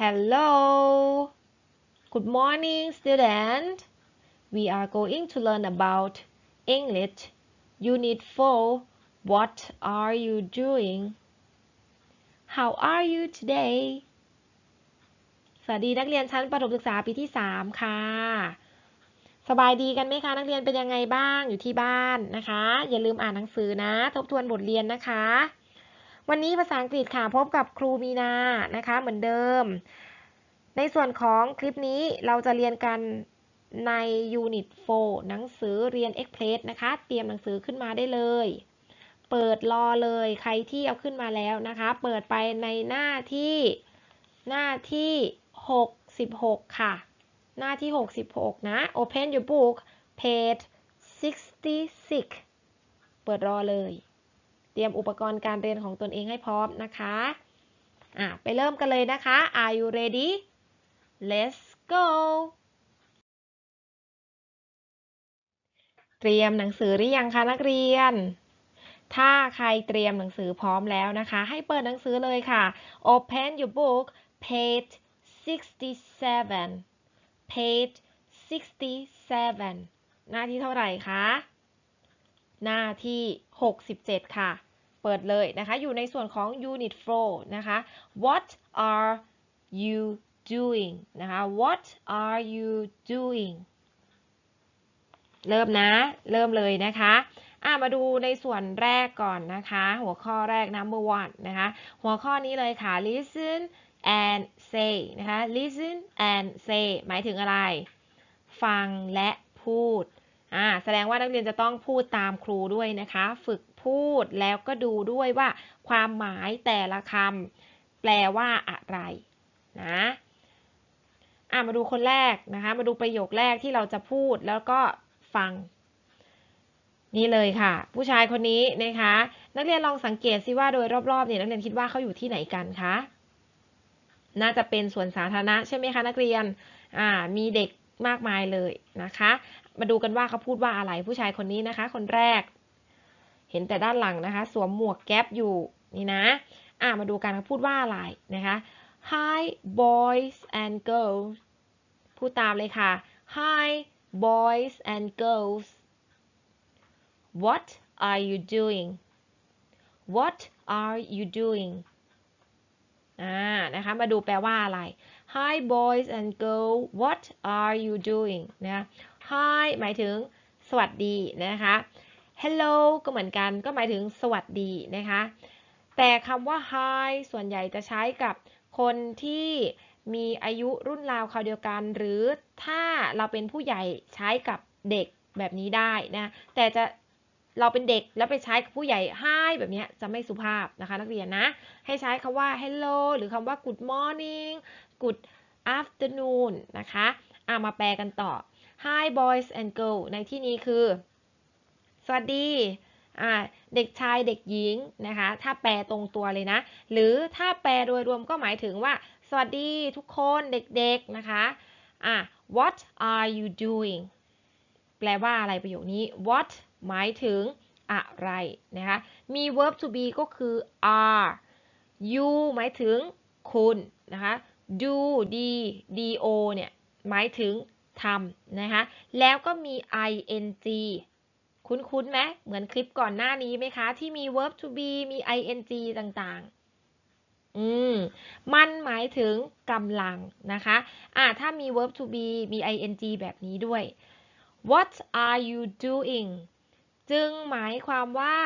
Hello. Good morning, student. We are going to learn about English. Unit 4. What are you doing? How are you today? สวัสดีนักเรียนชั้นประถมศึกษาปีที่ 3 ค่ะ สบายดีกันไหมคะ นักเรียนเป็นยังไงบ้างอยู่ที่บ้านนะคะ อย่าลืมอ่านหนังสือนะ ทบทวนบทเรียนนะคะ วันนี้ภาษาอังกฤษค่ะพบกับครูมีนานะคะ เหมือนเดิม ในส่วนของคลิปนี้เราจะเรียนกันใน Unit 4หนังสือเรียน Express นะคะ เตรียมหนังสือขึ้นมาได้เลย เปิดรอเลยใครที่เอาขึ้นมาแล้วนะคะ เปิดไปในหน้าที่หน้าที่ 66 ค่ะ หน้าที่ 66 นะ Open your book page 66 เปิดรอเลย รียมอุปกรณ์การเรียนของตนเองให้พร้อมนะคะอะไปเริ่มกันเลยนะคะ Are you ready Let's go เตรียมหนังสือหรือยังคะนักเรียน ถ้าใครเตรียมหนังสือพร้อมแล้วนะคะ ให้เปิดหนังสือเลยค่ะ Open your book page 67 page 67 หน้าที่เท่าไหร่คะ หน้าที่ 67 ค่ะ เปิดเลยนะคะ อยู่ในส่วนของ unit 4นะคะ what are you doing นะคะ what are you doing เริ่มนะ เริ่มเลยนะคะอะมาดูในส่วนแรกก่อนนะคะ หัวข้อแรก number one นะคะ หัวข้อนี้เลยค่ะ listen and say นะคะ listen and say หมายถึงอะไร ฟังและพูดอ่าแสดงว่านักเรียนจะต้องพูดตามครูด้วยนะคะ ฝึก พูดแล้วก็ดูด้วยว่า ความหมายแต่ละคำแปลว่าอะไรนะอ่ามาดูคนแรกนะคะ มาดูประโยคแรกที่เราจะพูดแล้วก็ฟัง นี่เลยค่ะ ผู้ชายคนนี้นะคะ นักเรียนลองสังเกตซิว่าโดยรอบๆเนี่ยนักเรียนคิดว่าเขาอยู่ที่ไหนกันคะน่าจะเป็นสวนสาธารณะใช่ไหมคะนักเรียนอ่ามีเด็กมากมายเลยนะคะ มาดูกันว่าเขาพูดว่าอะไรผู้ชายคนนี้นะคะ คนแรก เห็นแต่ด้านหลังนะคะ สวมหมวกแก๊ปอยู่นี่นะ อ่ามาดูกันเขาพูดว่าอะไรนะคะ Hi boys and girls พูดตามเลยค่ะ Hi boys and girls What are you doing What are you doing อ่านะคะ มาดูแปลว่าอะไร Hi boys and girls What are you doing นะ Hi หมายถึงสวัสดีนะคะ Hello ก็เหมือนกันก็หมายถึงสวัสดีนะคะ แต่คำว่า Hi ส่วนใหญ่จะใช้กับคนที่มีอายุรุ่นราวคราวเดียวกัน หรือถ้าเราเป็นผู้ใหญ่ใช้กับเด็กแบบนี้ได้นะ แต่จะเราเป็นเด็กแล้วไปใช้กับผู้ใหญ่ hi แบบนี้จะไม่สุภาพนะคะ นักเรียนนะ ให้ใช้คำว่า hello หรือคำว่า good morning good afternoon นะคะอามาแปลกันต่อ hi boys and girls ในที่นี้คือ สวัสดีอ่าเด็กชายเด็กหญิงนะคะ ถ้าแปลตรงตัวเลยนะ หรือถ้าแปลโดยรวมก็หมายถึงว่า สวัสดีทุกคนเด็กๆนะคะอ่า what are you doing แปลว่าอะไรประโยคนี้ what หมายถึงอะไรนะคะ มี verb to be ก็คือ are you หมายถึงคุณนะคะ do d do เนี่ยหมายถึงทำนะคะ แล้วก็มี ing คุ้นๆไหมเหมือนคลิปก่อนหน้านี้ไหมคะ ที่มี verb to be มี ing ต่างๆ อืม มันหมายถึงกำลังนะคะอ่าถ้ามี verb to be มี ing แบบนี้ด้วย What are you doing จึงหมายความว่า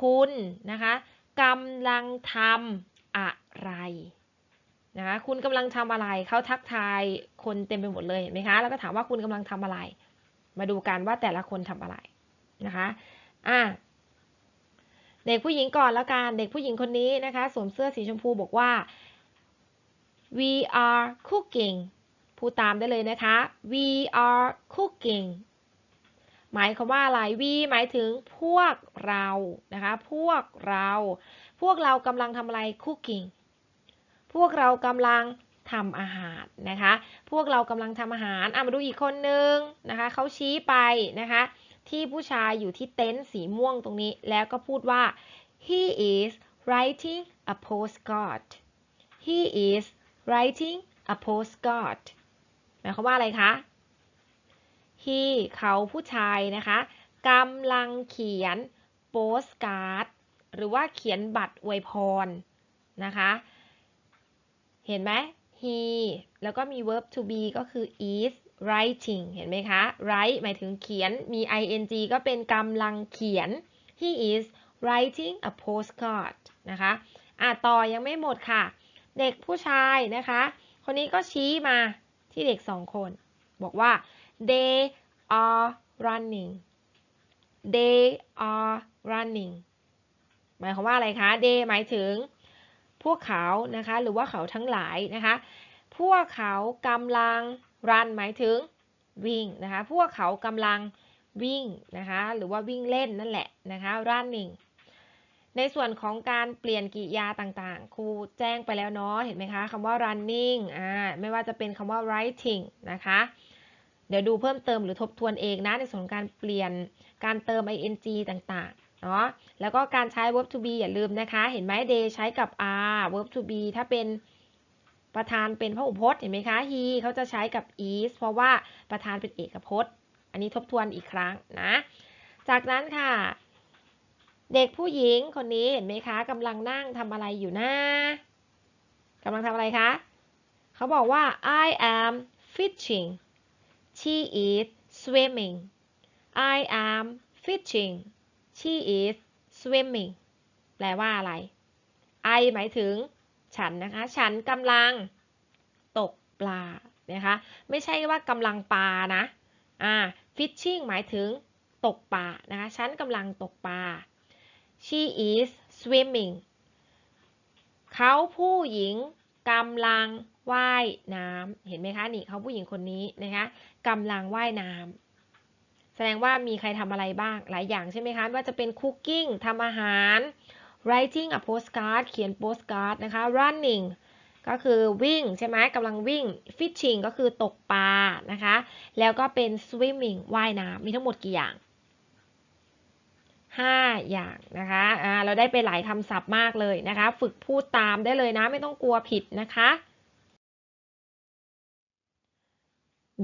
คุณนะคะกำลังทำอะไรนะคะคุณกำลังทำอะไรเขาทักทายคนเต็มไปหมดเลยเห็นไหมคะ แล้วก็ถามว่าคุณกำลังทำอะไร มาดูกันว่าแต่ละคนทำอะไร นะคะอะเด็กผู้หญิงก่อนแล้วกัน เด็กผู้หญิงคนนี้นะคะสวมเสื้อสีชมพูบอกว่า we are cooking พูดตามได้เลยนะคะ we are cooking หมายความว่าอะไร we หมายถึงพวกเรานะคะ พวกเรา พวกเรากำลังทำอะไร cooking พวกเรากำลังทำอาหารนะคะ พวกเรากำลังทำอาหารอะมาดูอีกคนนึงนะคะ เขาชี้ไปนะคะ ที่ผู้ชายอยู่ที่เต็นท์สีม่วงตรงนี้ แล้วก็พูดว่า he is writing a postcard he is writing a postcard หมายความว่าอะไรคะ he เขาผู้ชายนะคะกำลังเขียน postcard หรือว่าเขียนบัตรอวยพรนะคะ เห็นไหม he แล้วก็มี verb to be ก็คือ is writing เห็นไหมคะ write หมายถึงเขียน มี ing ก็เป็นกำลังเขียน he is writing a postcard นะคะอะต่อยังไม่หมดค่ะ เด็กผู้ชายนะคะ คนนี้ก็ชี้มาที่เด็กสองคน บอกว่า they are running they are running หมายความว่าอะไรคะ they หมายถึงพวกเขานะคะ หรือว่าเขาทั้งหลายนะคะ พวกเขากำลัง run หมายถึงวิ่งนะคะ พวกเขากำลังวิ่งนะคะ หรือว่าวิ่งเล่นนั่นแหละนะคะ running ในส่วนของการเปลี่ยนกริยาต่างๆ ครูแจ้งไปแล้วเนาะ เห็นไหมคะคำว่า running อ่า ไม่ว่าจะเป็นคำว่า writing นะคะ เดี๋ยวดูเพิ่มเติมหรือทบทวนเองนะ ในส่วนของการเปลี่ยนการเติม ing ต่างๆ เนาะ แล้วก็การใช้ verb to be อย่าลืมนะคะ เห็นไหม they ใช้กับ are verb to be ถ้าเป็น ประธานเป็นพหูพจน์เห็นไหมคะ he เขาจะใช้กับ is เพราะว่าประธานเป็นเอกพจน์ อันนี้ทบทวนอีกครั้งนะ จากนั้นค่ะ เด็กผู้หญิงคนนี้เห็นไหมคะกำลังนั่งทำอะไรอยู่นะกำลังทำอะไรคะ เขาบอกว่า I am fishing she is swimming I am fishing she is swimming แปลว่าอะไร I หมายถึง ฉันนะคะ ฉันกำลังตกปลานะคะ ไม่ใช่ว่ากำลังปลานะ อ่า fishing หมายถึงตกปลานะคะ ฉันกำลังตกปลา she is swimming เขาผู้หญิงกำลังว่ายน้ำเห็นไหมคะนี่เขาผู้หญิงคนนี้นะคะกำลังว่ายน้ำแสดงว่ามีใครทำอะไรบ้างหลายอย่างใช่ไหมคะว่าจะเป็น cooking ทำอาหาร writing a postcard เขียน postcard นะคะ running ก็คือวิ่งใช่ไหมกำลังวิ่ง fishing ก็คือตกปลานะคะ แล้วก็เป็น swimming ว่ายน้ำมีทั้งหมดกี่อย่าง 5 อย่างนะคะอ่าเราได้ไปหลายคำศัพท์มากเลยนะคะ ฝึกพูดตามได้เลยนะไม่ต้องกลัวผิดนะคะ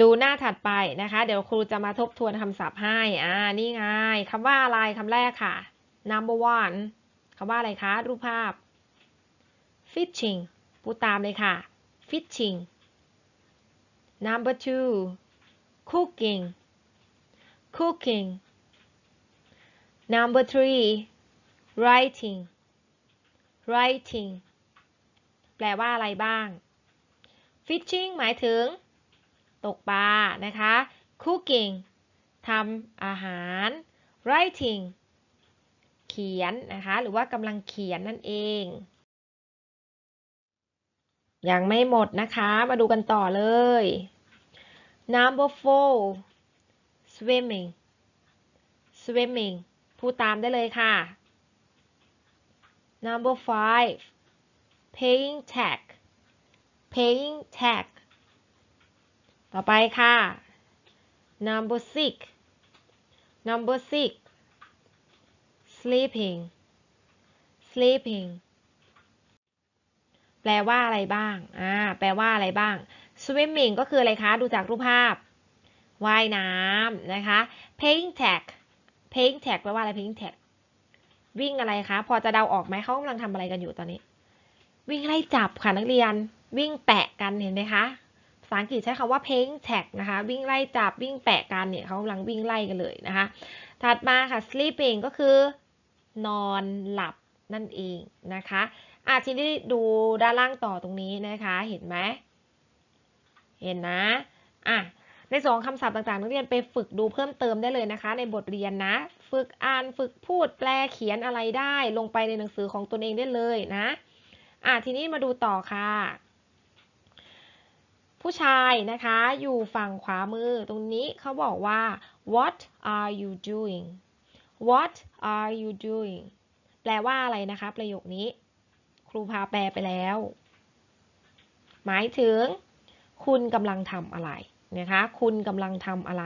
ดูหน้าถัดไปนะคะ เดี๋ยวครูจะมาทบทวนคำศัพท์ให้อ่านี่ไงคำว่าอะไรคำแรกค่ะ number one ำว่าอะไรคะ รูปภาพ fishing พูดตามเลยค่ะ fishing number two cooking cooking number three writing writing แปลว่าอะไรบ้าง fishing หมายถึง ตกปลานะคะ cooking ทำอาหาร writing เขียนนะคะ หรือว่ากำลังเขียนนั่นเอง ยังไม่หมดนะคะ มาดูกันต่อเลย number four swimming swimming พูดตามได้เลยค่ะ number five paying tax paying tax ต่อไปค่ะ number six number six sleeping sleeping แปลว่าอะไรบ้าง อ่า แปลว่าอะไรบ้าง swimming ก็คืออะไรคะ ดูจากรูปภาพ ว่ายน้ำนะคะ paying tax paying tax แปลว่าอะไร paying tax วิ่งอะไรคะ พอจะเดาออกไหมเขากำลังทำอะไรกันอยู่ตอนนี้ วิ่งไล่จับค่ะนักเรียน วิ่งแปะกันเห็นไหมคะ ภาษาอังกฤษใช้คำว่า paying tax นะคะ วิ่งไล่จับ วิ่งแปะกันเนี่ยเขากำลังวิ่งไล่กันเลยนะคะ ถัดมาค่ะ sleeping ก็คือ นอนหลับนั่นเองนะคะอะทีนี้ดูด้านล่างต่อตรงนี้นะคะ เห็นไหมเห็นนะอะในสองคำศัพท์ต่างๆ นักเรียนไปฝึกดูเพิ่มเติมได้เลยนะคะ ในบทเรียนนะ ฝึกอ่านฝึกพูดแปลเขียนอะไรได้ลงไปในหนังสือของตนเองได้เลยนะอะทีนี้มาดูต่อค่ะ ผู้ชายนะคะอยู่ฝั่งขวามือตรงนี้เขาบอกว่า what are you doing what are you doing แปลว่าอะไรนะคะ ประโยคนี้ ครูพาแปลไปแล้ว หมายถึง คุณกำลังทำอะไรนะคะ คุณกำลังทำอะไร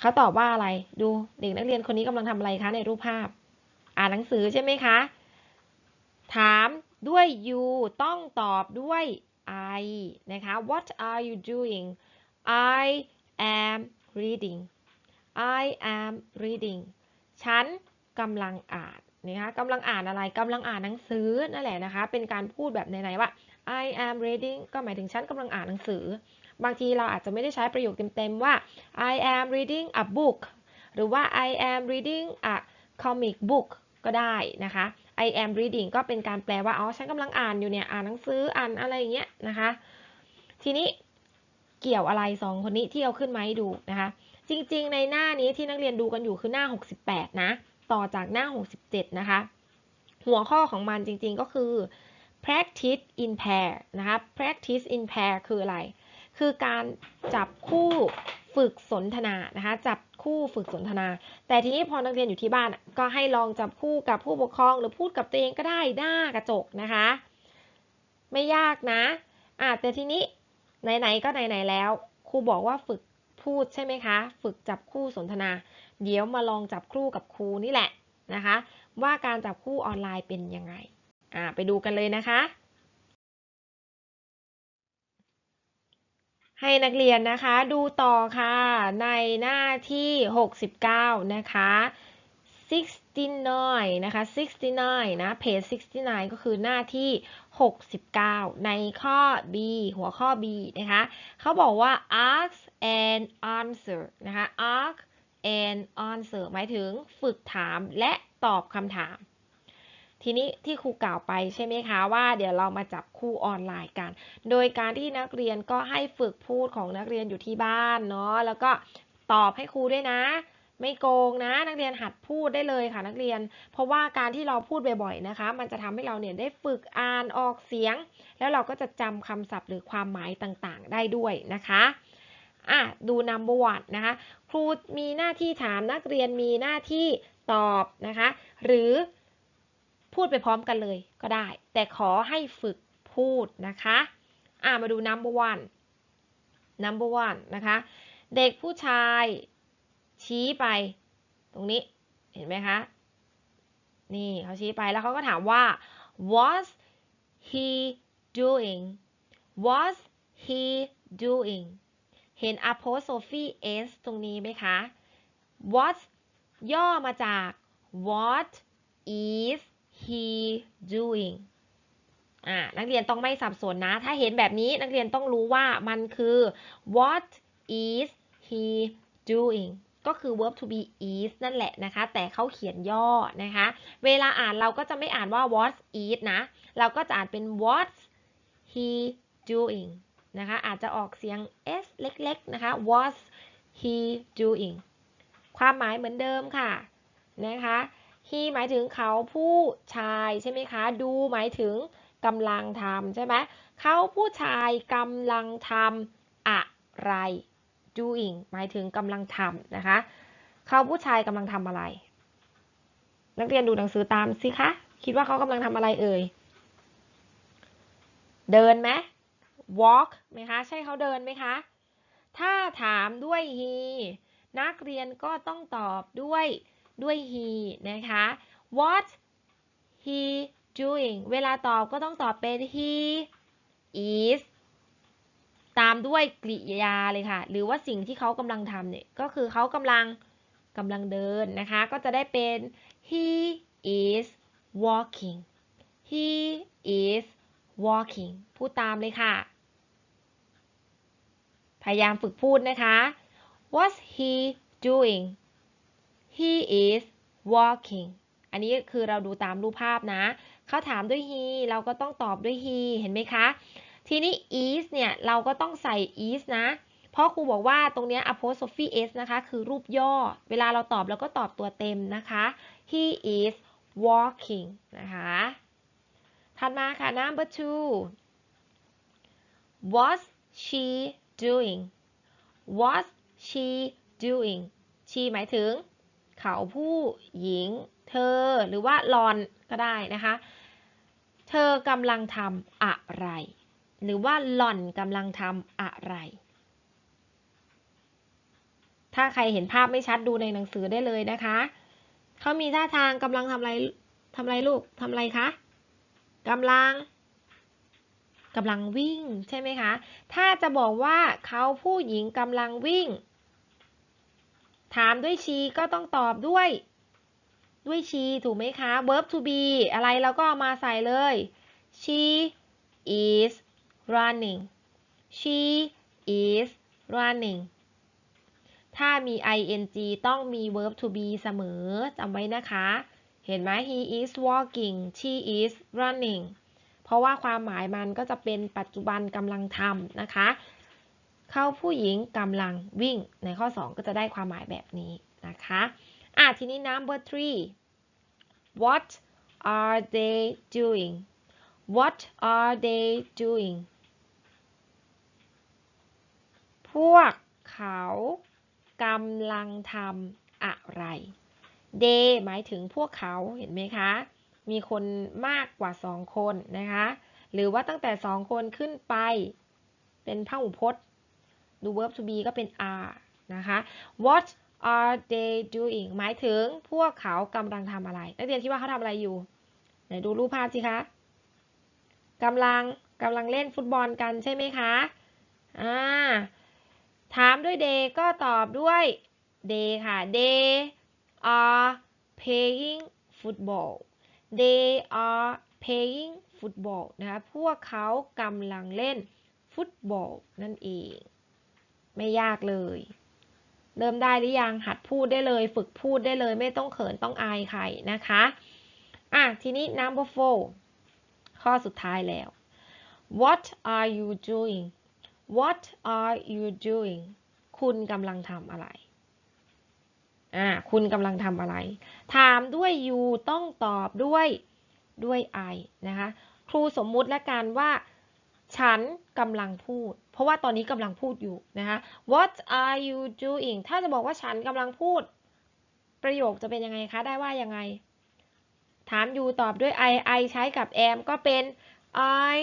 เขาตอบว่าอะไร ดูเด็กนักเรียนคนนี้กำลังทำอะไรคะในรูปภาพ อ่านหนังสือใช่ไหมคะ ถามด้วย you ต้องตอบด้วย I นะคะ What are you doing I am reading I am reading ฉันกำลังอ่านนะคะกำลังอ่านอะไรกำลังอ่านหนังสือนั่นแหละนะคะ เป็นการพูดแบบไหนๆว่า I am reading ก็หมายถึงฉันกำลังอ่านหนังสือ บางทีเราอาจจะไม่ได้ใช้ประโยคเต็มๆว่า I am reading a book หรือว่า I am reading a comic book ก็ได้นะคะ I am reading ก็เป็นการแปลว่าอ๋อฉันกำลังอ่านอยู่เนี่ยอ่านหนังสืออ่านอะไรอย่างเงี้ยนะคะ ทีนี้เกี่ยวอะไรสองคนนี้ที่เอาขึ้นมาให้ดูนะคะ จริงๆ ในหน้านี้ที่นักเรียนดูกันอยู่คือหน้า 68 นะ ต่อจากหน้า 67 นะคะ หัวข้อของมันจริงๆ ก็คือ practice in pair นะคะ practice in pair คืออะไร คือการจับคู่ฝึกสนทนานะคะ จับคู่ฝึกสนทนา แต่ทีนี้พอนักเรียนอยู่ที่บ้านก็ให้ลองจับคู่กับผู้ปกครอง หรือพูดกับตัวเองก็ได้หน้ากระจกนะคะ ไม่ยากนะอะแต่ทีนี้ไหนๆก็ไหนๆแล้วครูบอกว่าฝึก พูดใช่ไหมคะ ฝึกจับคู่สนทนา เดี๋ยวมาลองจับคู่กับครูนี่แหละนะคะ ว่าการจับคู่ออนไลน์เป็นยังไงอ่าไปดูกันเลยนะคะ ให้นักเรียนนะคะดูต่อค่ะในหน้าที่ 69 นะคะ 69 นะคะ 69 นะเพจ69 ก็คือหน้าที่ 69 ในข้อ B หัวข้อ B นะคะ เขาบอกว่า ask and answer นะคะ ask and answer หมายถึงฝึกถามและตอบคำถาม ทีนี้ที่ครูกล่าวไปใช่ไหมคะว่าเดี๋ยวเรามาจับคู่ออนไลน์กัน โดยการที่นักเรียนก็ให้ฝึกพูดของนักเรียนอยู่ที่บ้านเนาะ แล้วก็ตอบให้ครูด้วยนะ ไม่โกงนะ นักเรียนหัดพูดได้เลยค่ะนักเรียน เพราะว่าการที่เราพูดบ่อยๆนะคะ มันจะทำให้เราเนี่ยได้ฝึกอ่านออกเสียง แล้วเราก็จะจำคำศัพท์หรือความหมายต่างๆ ได้ด้วยนะคะอะดู number one นะคะ ครูมีหน้าที่ถามนักเรียนมีหน้าที่ตอบนะคะ หรือพูดไปพร้อมกันเลยก็ได้ แต่ขอให้ฝึกพูดนะคะอะมาดู number one number one นะคะ เด็กผู้ชาย ชี้ไปตรงนี้เห็นไหมคะ นี่เขาชี้ไปแล้วเขาก็ถามว่า was he doing was he doing เห็น apostrophe s ตรงนี้ไหมคะ what ย่อมาจาก what is he doing อ่านักเรียนต้องไม่สับสนนะ ถ้าเห็นแบบนี้นักเรียนต้องรู้ว่ามันคือ what is he doing ก็คือ verb to be is นั่นแหละนะคะ แต่เขาเขียนย่อนะคะ เวลาอ่านเราก็จะไม่อ่านว่า what is นะ เราก็จะอ่านเป็น what he doing นะคะ อาจจะออกเสียง s เล็กๆนะคะ what he doing ความหมายเหมือนเดิมค่ะนะคะ he หมายถึงเขาผู้ชายใช่ไหมคะ do หมายถึงกำลังทำใช่ไหมเขาผู้ชายกำลังทำอะไร doing หมายถึงกำลังทำนะคะ เขาผู้ชายกำลังทำอะไร นักเรียนดูหนังสือตามสิคะ คิดว่าเขากำลังทำอะไรเอ่ย เดินไหม walk ไหมคะ ใช่เขาเดินไหมคะ ถ้าถามด้วย he นักเรียนก็ต้องตอบด้วยด้วย he นะคะ what he doing เวลาตอบก็ต้องตอบเป็น he is ตามด้วยกริยาเลยค่ะ หรือว่าสิ่งที่เขากำลังทำเนี่ยก็คือเขากำลังกำลังเดินนะคะ ก็จะได้เป็น he is walking he is walking พูดตามเลยค่ะ พยายามฝึกพูดนะคะ what's he doing he is walking อันนี้คือเราดูตามรูปภาพนะ เขาถามด้วย he เราก็ต้องตอบด้วย he เห็นไหมคะ ทีนี้ is เนี่ย เราก็ต้องใส่ is นะ เพราะครูบอกว่าตรงนี้ apostrophe s นะคะ คือรูปย่อ เวลาเราตอบเราก็ตอบตัวเต็มนะคะ he is walking นะคะ ถัดมาค่ะ number two what's she doing what's she doing she หมายถึง เขาผู้หญิง เธอ หรือว่าลอนก็ได้นะคะ เธอกำลังทำอะไร หรือว่าหล่อนกำลังทำอะไร ถ้าใครเห็นภาพไม่ชัดดูในหนังสือได้เลยนะคะ เขามีท่าทางกำลังทำอะไรทำอะไรลูกทำอะไรคะกำลังกำลังวิ่งใช่ไหมคะ ถ้าจะบอกว่าเขาผู้หญิงกำลังวิ่ง ถามด้วย she ก็ต้องตอบด้วย ด้วย she ถูกไหมคะ verb to be อะไรเราก็เอามาใส่เลย she is running she is running ถ้ามี ing ต้องมี verb to be เสมอจำไว้นะคะ เห็นไหม he is walking she is running เพราะว่าความหมายมันก็จะเป็นปัจจุบันกำลังทำนะคะ เขาผู้หญิงกำลังวิ่ง ในข้อ 2 ก็จะได้ความหมายแบบนี้นะคะอะทีนี้ number three what are they doing what are they doing พวกเขากำลังทำอะไร they หมายถึงพวกเขาเห็นไหมคะ มีคนมากกว่าสองคนนะคะ หรือว่าตั้งแต่สองคนขึ้นไป เป็นพหูพจน์ ดู verb to be ก็เป็น are นะคะ what are they doing หมายถึงพวกเขากำลังทำอะไร นักเรียนคิดว่าเขาทำอะไรอยู่ ไหนดูรูปภาพสิคะกำลังกำลังเล่นฟุตบอลกันใช่ไหมคะ อ่า ถามด้วย they ก็ตอบด้วย they ค่ะ they are playing football they are playing football นะคะพวกเขากำลังเล่นฟุตบอลนั่นเอง ไม่ยากเลย เริ่มได้หรือยังหัดพูดได้เลย ฝึกพูดได้เลย ไม่ต้องเขินต้องอายใครนะคะอะทีนี้ number four ข้อสุดท้ายแล้ว what are you doing what are you doing คุณกำลังทำอะไร อ่า คุณกำลังทำอะไร ถามด้วย you ต้องตอบด้วยด้วย I นะคะ ครูสมมุติและกันว่า ฉันกำลังพูด เพราะว่าตอนนี้กำลังพูดอยู่นะคะ What are you doing ถ้าจะบอกว่าฉันกำลังพูด ประโยคจะเป็นยังไงคะ ได้ว่ายังไง ถาม you ตอบด้วย I I ใช้กับ am ก็เป็น I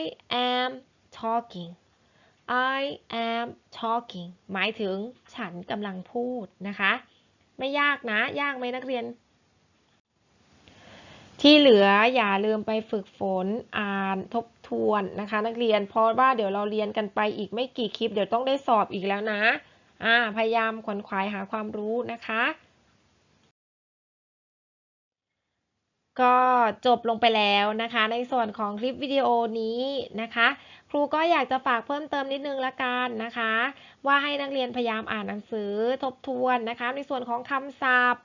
am talking I am talking หมายถึงฉันกำลังพูดนะคะ ไม่ยากนะ ยากไหมนักเรียน ที่เหลืออย่าลืมไปฝึกฝนอ่านทบทวนนะคะ นักเรียนเพราะว่าเดี๋ยวเราเรียนกันไปอีกไม่กี่คลิป เดี๋ยวต้องได้สอบอีกแล้วนะ อ่า พยายามขวนขวายหาความรู้นะคะ ก็จบลงไปแล้วนะคะ ในส่วนของคลิปวิดีโอนี้นะคะ ครูก็อยากจะฝากเพิ่มเติมนิดนึงละกันนะคะ ว่าให้นักเรียนพยายามอ่านหนังสือทบทวนนะคะ ในส่วนของคำศัพท์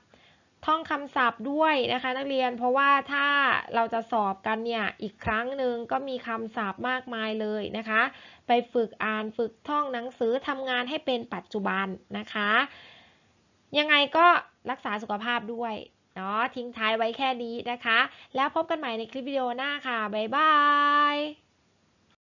ท่องคำศัพท์ด้วยนะคะ นักเรียนเพราะว่าถ้าเราจะสอบกันเนี่ยอีกครั้งหนึ่งก็มีคำศัพท์มากมายเลยนะคะ ไปฝึกอ่านฝึกท่องหนังสือทำงานให้เป็นปัจจุบันนะคะ ยังไงก็รักษาสุขภาพด้วย เนาะทิ้งท้ายไว้แค่นี้นะคะ แล้วพบกันใหม่ในคลิปวิดีโอหน้าค่ะ บ๊ายบาย